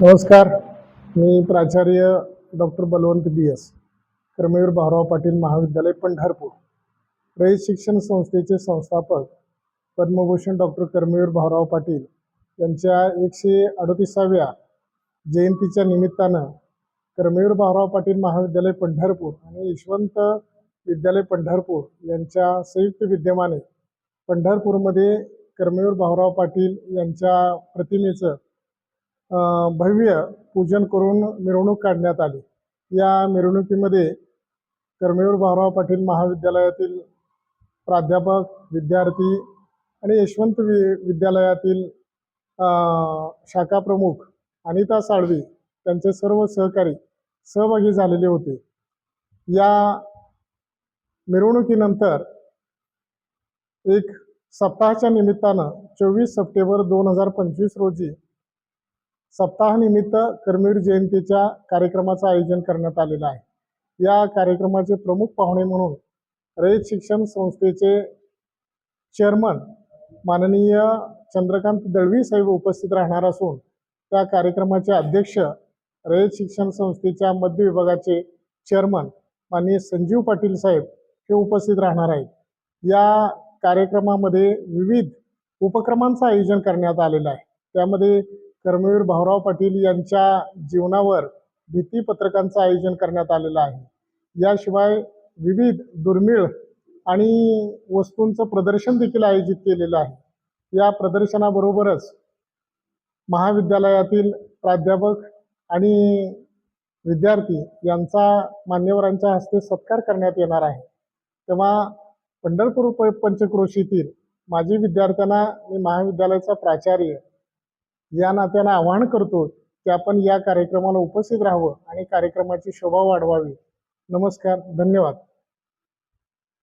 नमस्कार. मी प्राचार्य doctor Balwant B S Karmaveer Bhaurao Patil महाविद्यालय पंढरपूर. रयत शिक्षण संस्थेचे संस्थापक पद्मभूषण डॉक्टर कर्मवीर भाऊराव पाटील यांच्या एकशे अडतीसाव्या जयंतीच्या निमित्तानं कर्मवीर भाऊराव पाटील महाविद्यालय पंढरपूर आणि यशवंत विद्यालय पंढरपूर यांच्या संयुक्त विद्यमाने पंढरपूरमध्ये कर्मवीर भाऊराव पाटील यांच्या प्रतिमेचं भव्य पूजन करून मिरवणूक काढण्यात आली. या मिरवणुकीमध्ये कर्मवीर भाऊराव पाटील महाविद्यालयातील प्राध्यापक विद्यार्थी आणि यशवंत वि विद्यालयातील शाखा प्रमुख अनिता साळवी त्यांचे सर्व सहकारी सहभागी झालेले होते. या मिरवणुकीनंतर एक सप्ताहाच्या निमित्तानं चोवीस सप्टेंबर दोन हजार पंचवीस रोजी सप्ताहानिमित्त कर्मीर जयंतीच्या कार्यक्रमाचं आयोजन करण्यात आलेलं आहे. या कार्यक्रमाचे प्रमुख पाहुणे म्हणून रयत शिक्षण संस्थेचे चेअरमन माननीय चंद्रकांत दळवी साहेब उपस्थित राहणार असून त्या कार्यक्रमाचे अध्यक्ष रयत शिक्षण संस्थेच्या मध्य विभागाचे चेअरमन माननीय संजीव पाटील साहेब हे उपस्थित राहणार आहेत. या कार्यक्रमामध्ये विविध उपक्रमांचं आयोजन करण्यात आलेलं आहे. त्यामध्ये कर्मवीर भाऊराव पाटील यांच्या जीवनावर भीतीपत्रकांचं आयोजन करण्यात आलेलं आहे. याशिवाय विविध दुर्मिळ आणि वस्तूंचं प्रदर्शन देखील आयोजित केलेलं आहे. या प्रदर्शनाबरोबरच महाविद्यालयातील प्राध्यापक आणि विद्यार्थी यांचा मान्यवरांच्या हस्ते सत्कार करण्यात येणार आहे. तेव्हा पंढरपूर पंचक्रोशीतील माजी विद्यार्थ्यांना मी महाविद्यालयाचा प्राचार्य या नात्यानं आवाहन करतो की आपण या कार्यक्रमाला उपस्थित राहावं आणि कार्यक्रमाची शोभा वाढवावी. नमस्कार धन्यवाद.